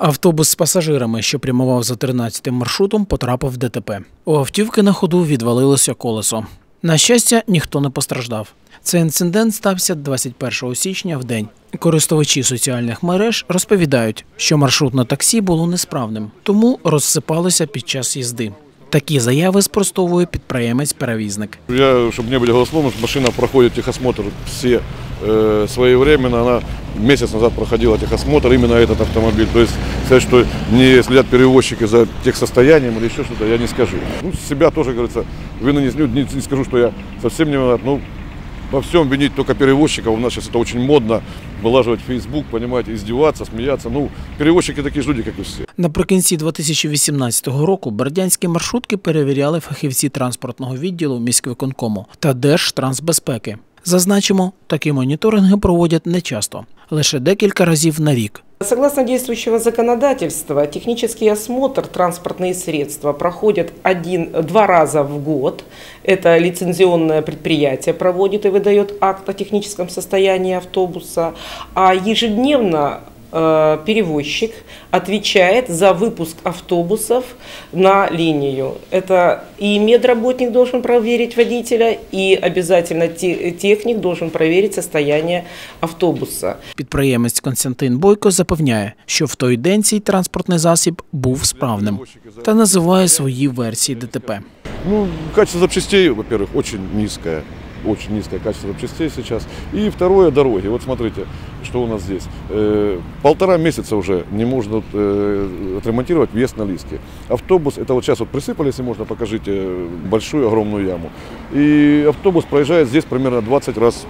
Автобус з пасажирами, що прямував за 13 маршрутом, потрапив в ДТП. У автівки на ходу відвалилося колесо. На щастя, ніхто не постраждав. Цей інцидент стався 21 січня в день. Користувачі соціальних мереж розповідають, що маршрутне таксі було несправним, тому розсипалося під час їзди. Такі заяви спростовує підприємець-перевізник. Я, чтобы не были голословны, машина проходит техосмотр все э, своевременно. Она месяц назад проходила техосмотр, именно этот автомобиль. То есть сказать, что не следят перевозчики за техсостоянием или еще что-то, я не скажу. Ну, с себя тоже, говорится, вины не, не, не скажу, что я совсем не виноват. Ну, во всем винить только перевозчиков. У нас сейчас это очень модно. Вылаживать в Facebook, понимаете, издеваться, смеяться. Ну, перевозчики такие же люди, как и все. Наприкінці 2018 року бердянські маршрутки перевіряли фахівці транспортного відділу міськвиконкому та Держтрансбезпеки. Зазначимо, такі моніторинги проводять нечасто, лише декілька разів на рік. Согласно действующего законодательства, технический осмотр транспортные средства проходят один, два раза в год. Это лицензионное предприятие проводит и выдает акт о техническом состоянии автобуса. А ежедневно э, перевозчик отвечает за выпуск автобусов на линию. Это и медработник должен проверить водителя, и обязательно те- техник должен проверить состояние автобуса. Підприємець Константин Бойко запевняє, що в той день цей транспортний засіб був справним та називає свої версії ДТП. Ну, качество запчастей, во-первых, очень низкое. Очень низкое качество запчастей сейчас. И второе, дороги. Вот смотрите, что у нас здесь. Э, полтора месяца уже не можно э, отремонтировать въезд на Лиске. Автобус, это вот сейчас вот присыпали, если можно, покажите, э, большую огромную яму. И автобус проезжает здесь примерно 20 раз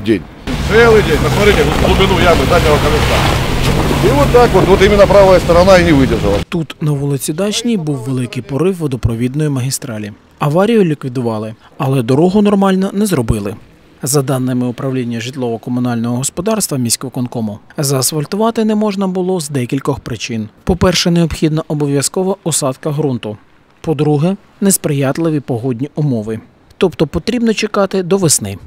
в день. Целый день. Посмотрите глубину ямы заднего колеса. И вот так вот, вот именно правая сторона и не выдержала. Тут на вулиці Дачній був великий порив водопровідної магістралі. Аварію ліквідували, але дорогу нормально не зробили. За даними управління житлово-комунального господарства міськвиконкому, заасфальтувати не можна було з декількох причин. По-перше, необхідна обов'язкова осадка ґрунту. По-друге, несприятливі погодні умови. Тобто потрібно чекати до весни.